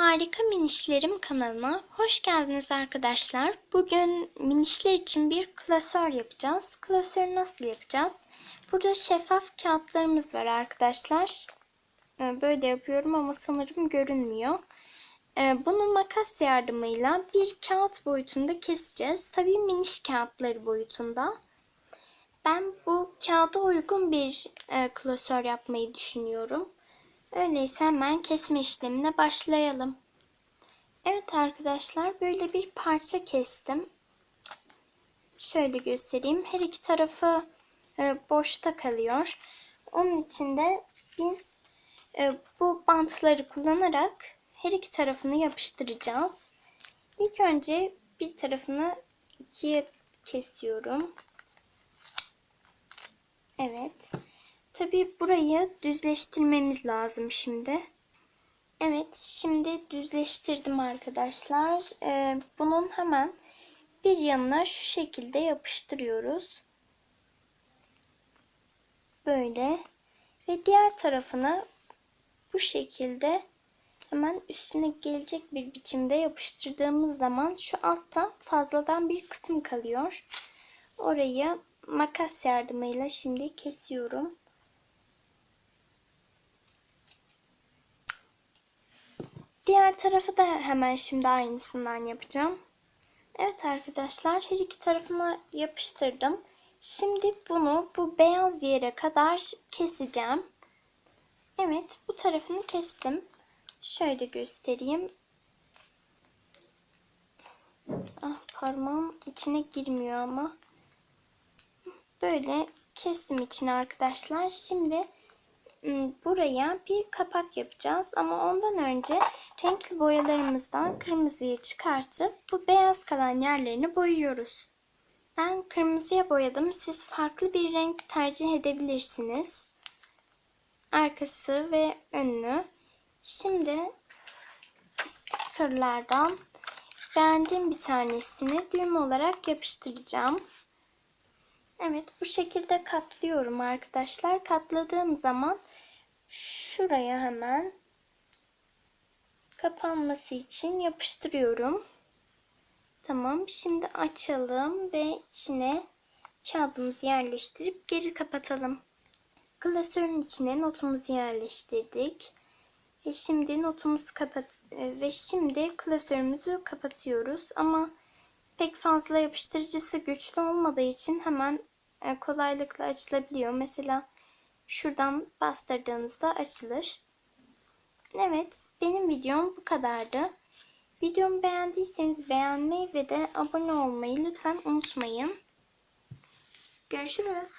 Harika Minişlerim kanalına hoş geldiniz arkadaşlar. Bugün minişler için bir klasör yapacağız. Klasörü nasıl yapacağız? Burada şeffaf kağıtlarımız var arkadaşlar. Ee, Böyle yapıyorum ama sanırım görünmüyor. Ee, Bunu makas yardımıyla bir kağıt boyutunda keseceğiz. Tabii miniş kağıtları boyutunda. Ben bu kağıda uygun bir e, klasör yapmayı düşünüyorum. Öyleyse hemen kesme işlemine başlayalım. Evet arkadaşlar böyle bir parça kestim. Şöyle göstereyim. Her iki tarafı e, boşta kalıyor. Onun için de biz e, bu bantları kullanarak her iki tarafını yapıştıracağız. İlk önce bir tarafını ikiye kesiyorum. Evet. Tabii burayı düzleştirmemiz lazım şimdi. Evet, şimdi düzleştirdim arkadaşlar. Ee, bunun hemen bir yanına şu şekilde yapıştırıyoruz. Böyle. Ve diğer tarafını bu şekilde hemen üstüne gelecek bir biçimde yapıştırdığımız zaman şu altta fazladan bir kısım kalıyor. Orayı makas yardımıyla şimdi kesiyorum. Diğer tarafı da hemen şimdi aynısından yapacağım. Evet arkadaşlar her iki tarafına yapıştırdım. Şimdi bunu bu beyaz yere kadar keseceğim. Evet bu tarafını kestim. Şöyle göstereyim. Ah parmağım içine girmiyor ama. Böyle kestim içine arkadaşlar. Şimdi buraya bir kapak yapacağız ama ondan önce renkli boyalarımızdan kırmızıyı çıkartıp bu beyaz kalan yerlerini boyuyoruz. Ben kırmızıya boyadım. Siz farklı bir renk tercih edebilirsiniz. Arkası ve önünü. Şimdi stickerlardan beğendiğim bir tanesini düğüm olarak yapıştıracağım. Evet bu şekilde katlıyorum arkadaşlar. Katladığım zaman şuraya hemen kapanması için yapıştırıyorum. Tamam şimdi açalım ve içine kağıdımızı yerleştirip geri kapatalım. Klasörün içine notumuzu yerleştirdik. Ve şimdi notumuzu kapat ve şimdi klasörümüzü kapatıyoruz ama pek fazla yapıştırıcısı güçlü olmadığı için hemen e, kolaylıkla açılabiliyor. Mesela şuradan bastırdığınızda açılır. Evet benim videom bu kadardı. Videomu beğendiyseniz beğenmeyi ve de abone olmayı lütfen unutmayın. Görüşürüz.